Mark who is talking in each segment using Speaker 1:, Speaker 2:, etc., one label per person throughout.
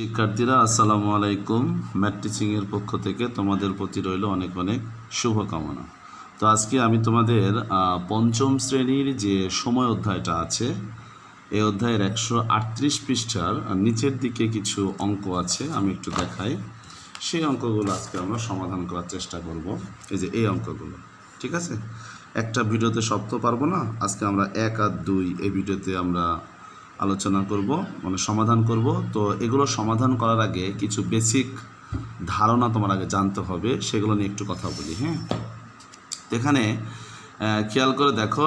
Speaker 1: শিক্ষার্থীরা, আসসালামু আলাইকুম। ম্যাথ টিচিংয়ের পক্ষ থেকে তোমাদের প্রতি রইল অনেক অনেক শুভকামনা। তো আজকে আমি তোমাদের পঞ্চম শ্রেণির যে সময় অধ্যায়টা আছে, এই অধ্যায়ের একশো আটত্রিশ পৃষ্ঠার নিচের দিকে কিছু অঙ্ক আছে, আমি একটু দেখাই। সেই অঙ্কগুলো আজকে আমরা সমাধান করার চেষ্টা করব, এই যে এই অঙ্কগুলো, ঠিক আছে? একটা ভিডিওতে সব তো পারব না, আজকে আমরা এক আর দুই, এই ভিডিওতে আমরা আলোচনা করব মানে সমাধান করব। তো এগুলো সমাধান করার আগে কিছু বেসিক ধারণা তোমার আগে জানতে হবে, সেগুলো নিয়ে একটু কথা বলি হ্যাঁ? এখানে খেয়াল করে দেখো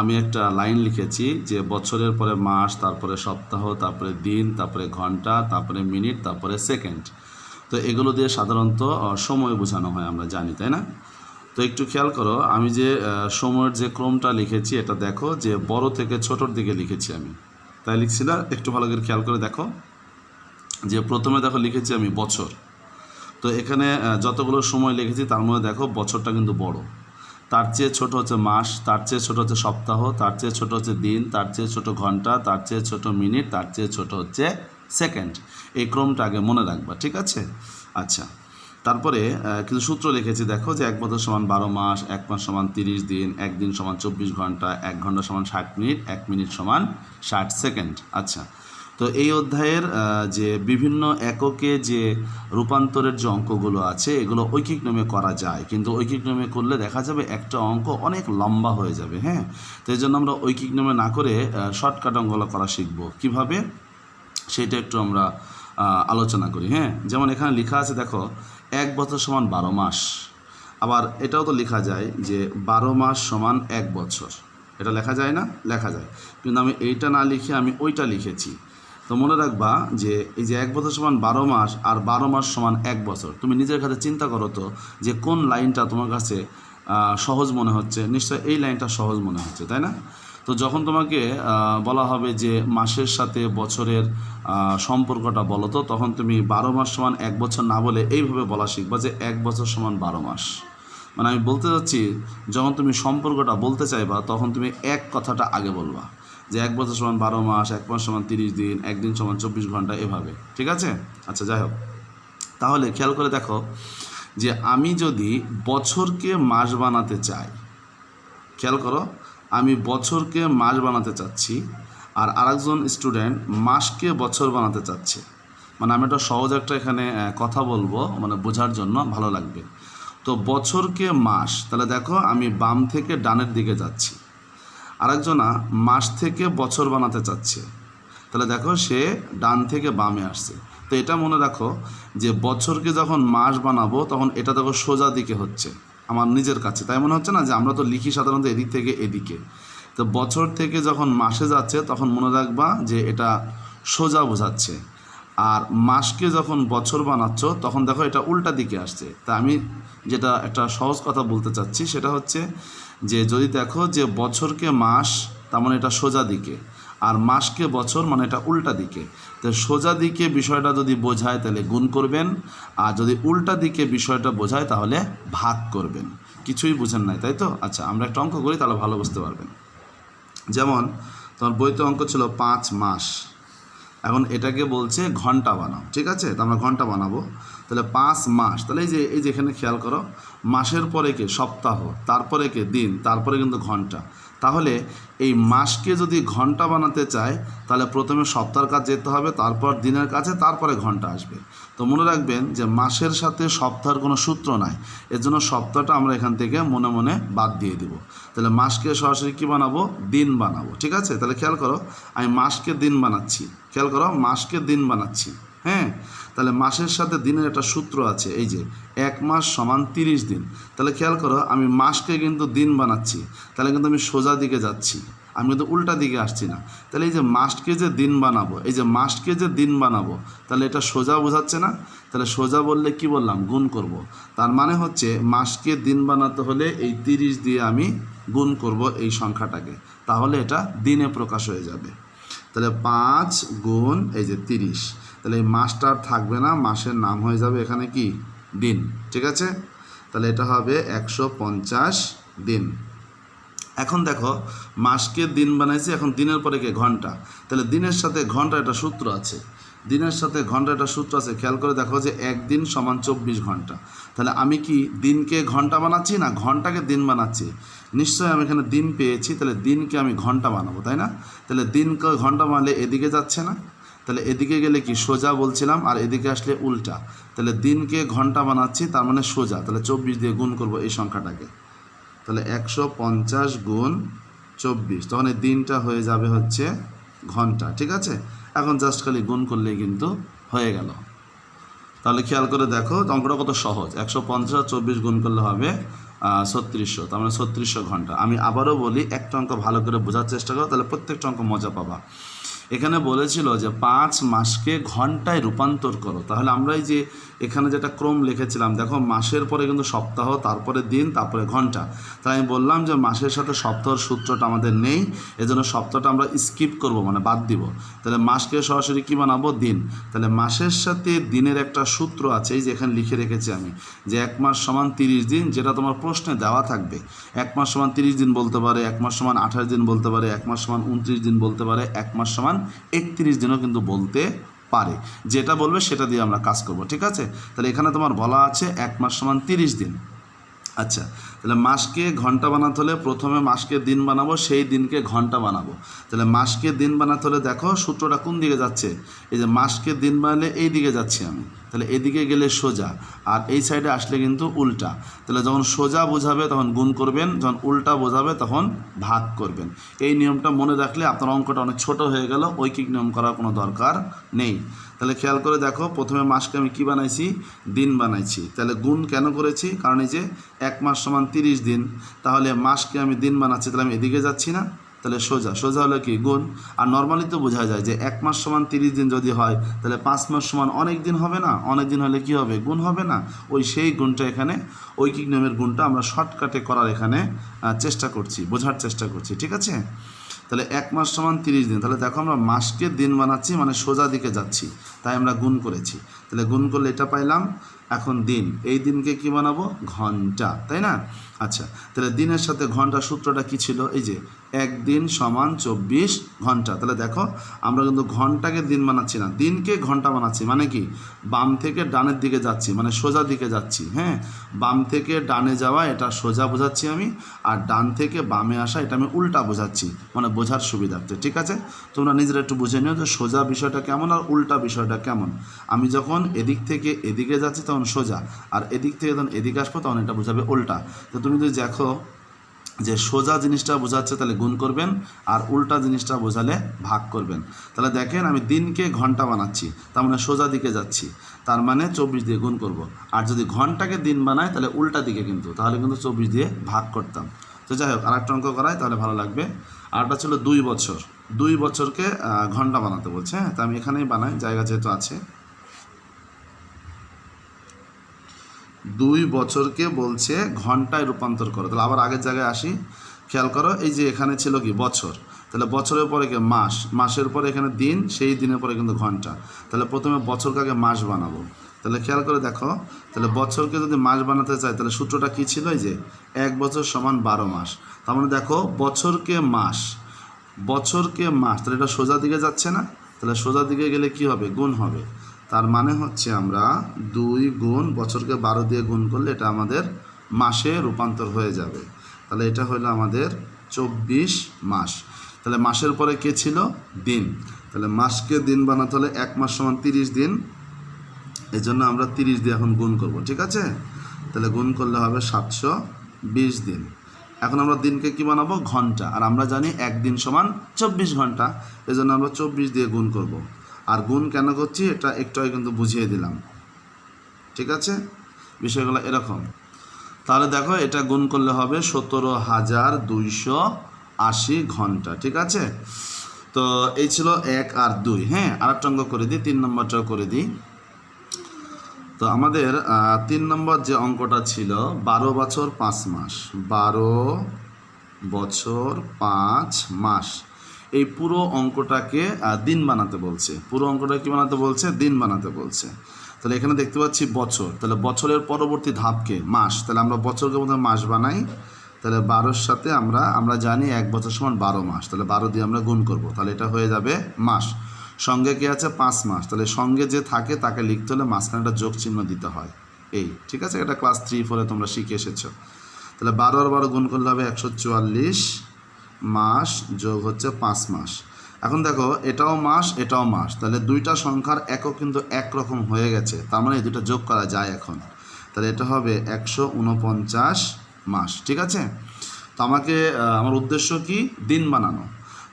Speaker 1: আমি একটা লাইন লিখেছি যে বছরের পরে মাস, তারপরে সপ্তাহ, তারপরে দিন, তারপরে ঘণ্টা, তারপরে মিনিট তারপরে সেকেন্ড তো এগুলো দিয়ে সাধারণত সময় বোঝানো হয় আমরা জানি, তাই না? তো একটু খেয়াল করো, আমি যে সময়ের যে ক্রমটা লিখেছি, এটা দেখো যে বড় থেকে ছোটোর দিকে লিখেছি আমি। তাই লিখছি না একটু ভালো করে খেয়াল করে দেখো। যে প্রথমে দেখো লিখেছি আমি বছর। তো এখানে যতগুলো সময় লিখেছি, তার মধ্যে দেখো বছরটা কিন্তু বড়। তার চেয়ে ছোট হচ্ছে মাস, তার চেয়ে ছোট হচ্ছে সপ্তাহ, তার চেয়ে ছোট হচ্ছে দিন, তার চেয়ে ছোট ঘণ্টা, তার চেয়ে ছোট মিনিট, তার চেয়ে ছোট হচ্ছে সেকেন্ড। এই ক্রমটা আগে মনে রাখবা, ঠিক আছে? আচ্ছা। তারপরে কিছু সূত্র লিখেছি, দেখো যে এক বছর সমান বারো মাস এক মাস সমান তিরিশ দিন, একদিন সমান চব্বিশ ঘণ্টা, এক ঘণ্টা সমান ষাট মিনিট, এক মিনিট সমান ষাট সেকেন্ড। আচ্ছা তো এই অধ্যায়ের যে বিভিন্ন এককে যে রূপান্তরের যে অঙ্কগুলো আছে, এগুলো ঐকিক নিয়মে করা যায়। কিন্তু ঐকিক নিয়মে করলে দেখা যাবে একটা অঙ্ক অনেক লম্বা হয়ে যাবে হ্যাঁ? তো এই জন্য আমরা ঐকিক নিয়মে না করে শর্টকাট অঙ্কগুলো করা শিখব। কীভাবে? সেটা একটু আমরা আলোচনা করি হ্যাঁ? যেমন এখানে লেখা আছে, দেখো এক বছর সমান বারো মাস। আবার এটাও তো লেখা যায় যে বারো মাস সমান এক বছর। এটা লেখা যায় না? লেখা যায়। কিন্তু আমি এইটা না লিখে আমি ওইটা লিখেছি। তো মনে রাখবা যে এই যে এক বছর সমান বারো মাস আর বারো মাস সমান এক বছর, তুমি নিজের কাছে চিন্তা করো তো যে কোন লাইনটা তোমার কাছে সহজ মনে হচ্ছে। নিশ্চয় এই লাইনটা সহজ মনে হচ্ছে, তাই না? তো যখন তোমাকে বলা হবে যে মাসের সাথে বছরের সম্পর্কটা বলো তো, তখন তুমি বারো মাস সমান এক বছর না বলে এইভাবে বলা শিখবা যে এক বছর সমান বারো মাস। মানে আমি বলতে চাচ্ছি, যখন তুমি সম্পর্কটা বলতে চাইবা, তখন তুমি এক কথাটা আগে বলবা যে এক বছর সমান বারো মাস, এক মাস সমান তিরিশ দিন, একদিন সমান চব্বিশ ঘণ্টা, এভাবে। ঠিক আছে? আচ্ছা যাই হোক। তাহলে খেয়াল করে দেখো যে আমি যদি বছরকে মাস বানাতে চাই, খেয়াল করো আমি বছরকে মাস বানাতে চাচ্ছি আর আরেকজন স্টুডেন্ট মাসকে বছর বানাতে চাচ্ছে। মানে আমি একটা সহজ একটা এখানে কথা বলব মানে বোঝার জন্য ভালো লাগবে। তো বছরকে মাস, তাহলে দেখো আমি বাম থেকে ডানের দিকে যাচ্ছি। আরেকজনা মাস থেকে বছর বানাতে চাচ্ছে। তাহলে দেখো সে ডান থেকে বামে আসছে। তো এটা মনে রাখো যে বছরকে যখন মাস বানাবো, তখন এটা দেখো সোজা দিকে হচ্ছে। আমার নিজের কাছে। তাই মনে হচ্ছে না যে আমরা তো লিখি সাধারণত এদিক থেকে এদিকে। তো বছর থেকে যখন মাসে যাচ্ছে, তখন মনে রাখবা যে এটা সোজা বোঝাচ্ছে। আর মাসকে যখন বছর বানাচ্ছ, তখন দেখো এটা উল্টা দিকে আসছে। তা আমি যেটা একটা সহজ কথা বলতে চাচ্ছি, সেটা হচ্ছে যে যদি দেখো যে বছরকে মাস, তার মানে এটা সোজা দিকে। আর মাসকে বছর মানে এটা উল্টা দিকে। তো সোজা দিকে বিষয়টা যদি বোঝায় তাহলে গুণ করবেন, আর যদি উল্টা দিকে বিষয়টা বোঝায় তাহলে ভাগ করবেন। কিছুই বুঝেন নাই, তাই তো? আচ্ছা আমরা একটা অঙ্ক করি তাহলে ভালো বুঝতে পারবেন। যেমন, তোমার বইতে অঙ্ক ছিল পাঁচ মাস। এখন এটাকে বলছে ঘণ্টা বানাও, ঠিক আছে? তো আমরা ঘণ্টা বানাবো। তাহলে পাঁচ মাস, তাহলে এই যে এই যে এখানে খেয়াল করো, মাসের পরে কে? সপ্তাহ, তারপরে কে? দিন, তারপরে কিন্তু ঘণ্টা। তাহলে এই মাসকে যদি ঘণ্টা বানাতে চায়, তাহলে প্রথমে সপ্তাহের কাজ যেতে হবে, তারপর দিনের কাছে তারপরে ঘণ্টা আসবে। তো মনে রাখবেন যে মাসের সাথে সপ্তাহের কোনো সূত্র নাই। এর জন্য সপ্তাহটা আমরা এখান থেকে মনে মনে বাদ দিয়ে দিব। তাহলে মাসকে সরাসরি কী বানাবো? দিন বানাবো। ঠিক আছে? তাহলে খেয়াল করো, আমি মাসকে দিন বানাচ্ছি। খেয়াল করো, মাসকে দিন বানাচ্ছি। হ্যাঁ? তাহলে মাসের সাথে দিনের একটা সূত্র আছে, এই যে এক মাস সমান তিরিশ দিন। তাহলে খেয়াল করো, আমি মাসকে কিন্তু দিন বানাচ্ছি, তাহলে কিন্তু আমি সোজা দিকে যাচ্ছি, আমি কিন্তু উল্টা দিকে আসছি না। তাহলে এই যে মাসকে যে দিন বানাবো, এই যে মাসকে যে দিন বানাবো, তাহলে এটা সোজা বোঝাচ্ছে না? তাহলে সোজা বললে কি বললাম? গুণ করব। তার মানে হচ্ছে মাসকে দিন বানাতে হলে এই তিরিশ দিয়ে আমি গুণ করব এই সংখ্যাটাকে। তাহলে এটা দিনে প্রকাশ হয়ে যাবে। তাহলে পাঁচ গুণ, এই যে তিরিশ। তাহলে এই মাসটা থাকবে না, মাসের নাম হয়ে যাবে এখানে কি? দিন, ঠিক আছে? তাহলে এটা হবে একশো পঞ্চাশ দিন। এখন দেখো, মাসকে দিন বানাইছি, এখন দিনের পরে কে? ঘণ্টা। তাহলে দিনের সাথে ঘণ্টা একটা সূত্র আছে। দিনের সাথে ঘণ্টা একটা সূত্র আছে, খেয়াল করে দেখো যে একদিন সমান চব্বিশ ঘণ্টা। তাহলে আমি কি দিনকে ঘণ্টা বানাচ্ছি না ঘন্টাকে দিন বানাচ্ছি? নিশ্চয়ই আমি এখানে দিন পেয়েছি, তাহলে দিনকে আমি ঘণ্টা বানাবো, তাই না? তাহলে দিনকে ঘণ্টা বানালে এদিকে যাচ্ছে না। তাহলে এদিকে গেলে কি? সোজা বলছিলাম, আর এদিকে আসলে উল্টা। তাহলে দিনকে ঘণ্টা বানাচ্ছি, তার মানে সোজা। তাহলে চব্বিশ দিয়ে গুণ করব এই সংখ্যাটাকে। তাহলে একশো পঞ্চাশ গুণ চব্বিশ। তখন এই দিনটা হয়ে যাবে হচ্ছে ঘণ্টা, ঠিক আছে? এখন জাস্ট খালি গুণ করলেই কিন্তু হয়ে গেল। তাহলে খেয়াল করে দেখো অঙ্কটা কত সহজ। একশো পঞ্চাশ চব্বিশ গুণ করলে হবে ছত্রিশশো। তার মানে ছত্রিশশো ঘণ্টা। আমি আবারও বলি, একটা অঙ্ক ভালো করে বোঝার চেষ্টা করো, তাহলে প্রত্যেকটা অঙ্ক মজা পাবা। এখানে বলেছিল যে পাঁচ মাসকে ঘন্টায় রূপান্তর করো। তাহলে আমরা এই যে এখানে যেটা ক্রম লিখেছিলাম, দেখো মাসের পরে কিন্তু সপ্তাহ, তারপরে দিন, তারপরে ঘণ্টা। তাই আমি বললাম যে মাসের সাথে সপ্তাহের সূত্রটা আমাদের নেই, এজন্য সপ্তাহটা আমরা স্কিপ করব মানে বাদ দিব। তাহলে মাসকে সরাসরি কী বানাবো? দিন। তাহলে মাসের সাথে দিনের একটা সূত্র আছে, এই যে এখানে লিখে রেখেছি আমি, যে এক মাস সমান তিরিশ দিন, যেটা তোমার প্রশ্নে দেওয়া থাকবে। এক মাস সমান তিরিশ দিন বলতে পারে, এক মাস সমান আঠাশ দিন বলতে পারে, এক মাস সমান উনত্রিশ দিন বলতে পারে, এক মাস সমান একত্রিশ দিনও কিন্তু বলতে পারে। যেটা বলবে সেটা দিয়ে আমরা কাজ করব, ঠিক আছে? তাহলে এখানে তোমার বলা আছে এক মাস সমান তিরিশ দিন। আচ্ছা তাহলে মাসকে ঘণ্টা বানাতে হলে প্রথমে মাসকে দিন বানাবো, সেই দিনকে ঘণ্টা বানাবো। তাহলে মাসকে দিন বানাতে হলে দেখো সূত্রটা কোন দিকে যাচ্ছে? এই যে মাসকে দিন বানালে এই দিকে যাচ্ছি আমি। তাহলে এদিকে গেলে সোজা, আর এই সাইডে আসলে কিন্তু উল্টা। তাহলে যখন সোজা বোঝাবে তখন গুণ করবেন, যখন উল্টা বোঝাবে তখন ভাগ করবেন। এই নিয়মটা মনে রাখলে আপনার অঙ্কটা অনেক ছোট হয়ে গেল, ঐকিক নিয়ম করার কোনো দরকার নেই। তাহলে খেয়াল করে দেখো, প্রথমে মাসকে আমি কী বানাইছি? দিন বানাইছি। তাহলে গুণ কেন করেছি? কারণ এই যে এক মাস সমান তিরিশ দিন, তাহলে মাসকে আমি দিন বানাচ্ছি, তাহলে আমি এদিকে যাচ্ছি না। তাহলে সোজা। সোজা হলে কি? গুণ। আর নর্মালি তো বোঝা যায় যে এক মাস সমান তিরিশ দিন যদি হয়, তাহলে পাঁচ মাস সমান অনেক দিন হবে না? অনেক দিন হলে কি হবে? গুণ হবে না? ওই সেই গুণটা এখানে, ঐকিক নিয়মের গুণটা আমরা শর্টকাটে করার এখানে চেষ্টা করছি, বোঝার চেষ্টা করছি, ঠিক আছে? তাহলে এক মাস সমান তিরিশ দিন। তাহলে দেখো আমরা মাসকে দিন বানাচ্ছি মানে সোজা দিকে যাচ্ছি। তাই আমরা গুণ করেছি। তাহলে গুণ করলে এটা পাইলাম, এখন দিন। এই দিনকে কি বানাবো? ঘণ্টা। তাই না? আচ্ছা তাহলে দিনের সাথে ঘণ্টা সূত্রটা কি ছিল? এই যে একদিন সমান চব্বিশ ঘণ্টা। তাহলে দেখো, আমরা কিন্তু ঘন্টাকে দিন বানাচ্ছি না, দিনকে ঘণ্টা বানাচ্ছি। মানে কি? বাম থেকে ডানের দিকে যাচ্ছি মানে সোজা দিকে যাচ্ছি হ্যাঁ? বাম থেকে ডানে যাওয়া, এটা সোজা বোঝাচ্ছি আমি, আর ডান থেকে বামে আসা, এটা আমি উল্টা বোঝাচ্ছি মানে বোঝার সুবিধার্থে, ঠিক আছে? তোমরা নিজেরা একটু বুঝে নিও যে সোজা বিষয়টা কেমন আর উল্টা বিষয়টা কেমন। আমি যখন এদিক থেকে এদিকে যাচ্ছি, তখন সোজা, আর এদিক থেকে যখন এদিকে আসব, তখন এটা বোঝাবে উল্টা। তো তুমি যদি দেখো যে সোজা জিনিসটা বোঝাচ্ছে, তাহলে গুণ করবেন, আর উল্টা জিনিসটা বোঝালে ভাগ করবেন। তাহলে দেখেন আমি দিনকে ঘণ্টা বানাচ্ছি, তার মানে সোজা দিকে যাচ্ছি, তার মানে চব্বিশ দিয়ে গুণ করব। আর যদি ঘন্টাকে দিন বানাই, তাহলে উল্টা দিকে কিন্তু, তাহলে কিন্তু চব্বিশ দিয়ে ভাগ করতাম। তো যাই হোক আর একটা অঙ্ক করাই, তাহলে ভালো লাগবে। আরটা ছিল দুই বছর, দুই বছরকে ঘণ্টা বানাতে বলছে হ্যাঁ তা আমি এখানেই বানাই, জায়গা যেহেতু আছে। দুই বছরকে বলছে ঘন্টায় রূপান্তর করো। তাহলে আবার আগের জায়গায় আসি। খেয়াল করো, এই যে এখানে ছিল কি? বছর। তাহলে বছরের পরে কি? মাস। মাসের পরে এখানে দিন, সেই দিনের পরে কিন্তু ঘণ্টা। তাহলে প্রথমে বছরকে মাস বানাবো। তাহলে খেয়াল করে দেখো, তাহলে বছরকে যদি মাস বানাতে চাই তাহলে সূত্রটা কী ছিল? যে এক বছর সমান বারো মাস। তার মানে দেখো, বছরকে মাস। বছরকে মাস। তাহলে এটা সোজা দিকে যাচ্ছে না? তাহলে সোজা দিকে গেলে কি হবে? গুণ হবে। তার মানে হচ্ছে আমরা দুই গুণ বছরকে বারো দিয়ে গুণ করলে এটা আমাদের মাসে রূপান্তর হয়ে যাবে। তাহলে এটা হলো আমাদের চব্বিশ মাস। তাহলে মাসের পরে কে ছিল? দিন। তাহলে মাসকে দিন বানাতে হলে এক মাস সমান তিরিশ দিন। এই জন্য আমরা তিরিশ দিয়ে এখন গুণ করব, ঠিক আছে? তাহলে গুণ করলে হবে সাতশো বিশ দিন। এখন আমরা দিনকে কি বানাবো? ঘণ্টা। আর আমরা জানি একদিন সমান চব্বিশ ঘণ্টা। এই জন্য আমরা চব্বিশ দিয়ে গুণ করব। আর গুণ কেন করছি, এটা একটু কিন্তু বুঝিয়ে দিলাম। ঠিক আছে? বিষয়গুলো এরকম। তাহলে দেখো, এটা গুণ করলে হবে সতেরো হাজার দুইশো আশি ঘণ্টা, ঠিক আছে? তো এই ছিল এক আর দুই হ্যাঁ? আরেকটা অঙ্ক করে দিই, তিন নম্বরটাও করে দিই। তো আমাদের তিন নম্বর যে অঙ্কটা ছিল, বারো বছর পাঁচ মাস, বারো বছর পাঁচ মাস। এই পুরো অঙ্কটাকে দিন বানাতে বলছে। পুরো অঙ্কটা কি বানাতে বলছে? দিন বানাতে বলছে। তাহলে এখানে দেখতে পাচ্ছি বছর। তাহলে বছরের পরবর্তী ধাপকে, মাস। তাহলে আমরা বছরকে মধ্যে মাস বানাই। তাহলে বারোর সাথে আমরা আমরা জানি এক বছর সমান বারো মাস। তাহলে বারো দিয়ে আমরা গুণ করব। তাহলে এটা হয়ে যাবে মাস। সঙ্গে কে আছে? পাঁচ মাস। তাহলে সঙ্গে যে থাকে তাকে লিখতে হলে মাঝখানে একটা যোগ চিহ্ন দিতে হয়। এই, ঠিক আছে? এটা ক্লাস থ্রি ফোরে তোমরা শিখে এসেছ। তাহলে বারো আর বারো গুণ করলে হবে একশো চুয়াল্লিশ। মাস যোগ হচ্ছে পাঁচ মাস। এখন দেখো, এটাও মাস এটাও মাস। তাহলে দুইটা সংখ্যার একক কিন্তু একরকম হয়ে গেছে। তার মানে দুটো যোগ করা যায় এখন। তাহলে এটা হবে একশো উনপঞ্চাশ মাস, ঠিক আছে? তো আমাকে আমার উদ্দেশ্য কি? দিন বানানো।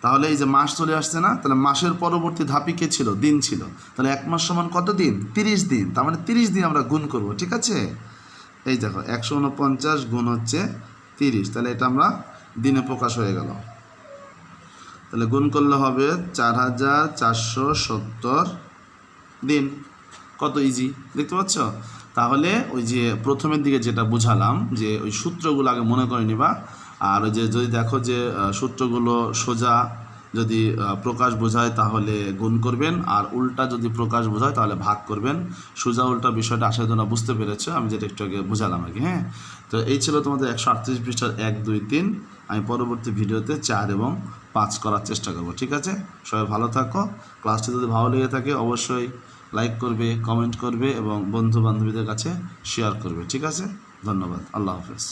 Speaker 1: তাহলে এই যে মাস চলে আসছে না, তাহলে মাসের পরবর্তী ধাপি কে ছিল? দিন ছিল। তাহলে এক মাস সমান কত দিন? তিরিশ দিন। তার মানে তিরিশ দিন আমরা গুণ করব, ঠিক আছে? এই দেখো, একশো উনপঞ্চাশ গুণ হচ্ছে তিরিশ। তাহলে এটা আমরা দিনে প্রকাশ হয়ে গেল। তাহলে গুণ করলে হবে চার হাজার চারশো সত্তর দিন। কত ইজি দেখতে পাচ্ছ? তাহলে ওই যে প্রথমের দিকে যেটা বুঝালাম, যে ওই সূত্রগুলো আগে মনে করে নিবা। আর ওই যে যদি দেখো যে সূত্রগুলো সোজা যদি প্রকাশ বোঝায় তাহলে গুণ করবেন, আর উল্টা যদি প্রকাশ বোঝায় তাহলে ভাগ করবেন। সোজা উল্টা বিষয়টা আশা তোমরা বুঝতে পেরেছ, আমি যেটা একটু আগে বুঝালাম আগে হ্যাঁ? তো এই ছিল তোমাদের একশো আটত্রিশ পৃষ্ঠার এক, দুই, তিন। আমি পরবর্তী ভিডিওতে চার এবং পাঁচ করার চেষ্টা করব, ঠিক আছে? সবাই ভালো থাকো। ক্লাসটি যদি ভালো লেগে থাকে অবশ্যই লাইক করবে, কমেন্ট করবে এবং বন্ধু বান্ধবীদের কাছে শেয়ার করবে, ঠিক আছে? ধন্যবাদ। আল্লাহ হাফেজ।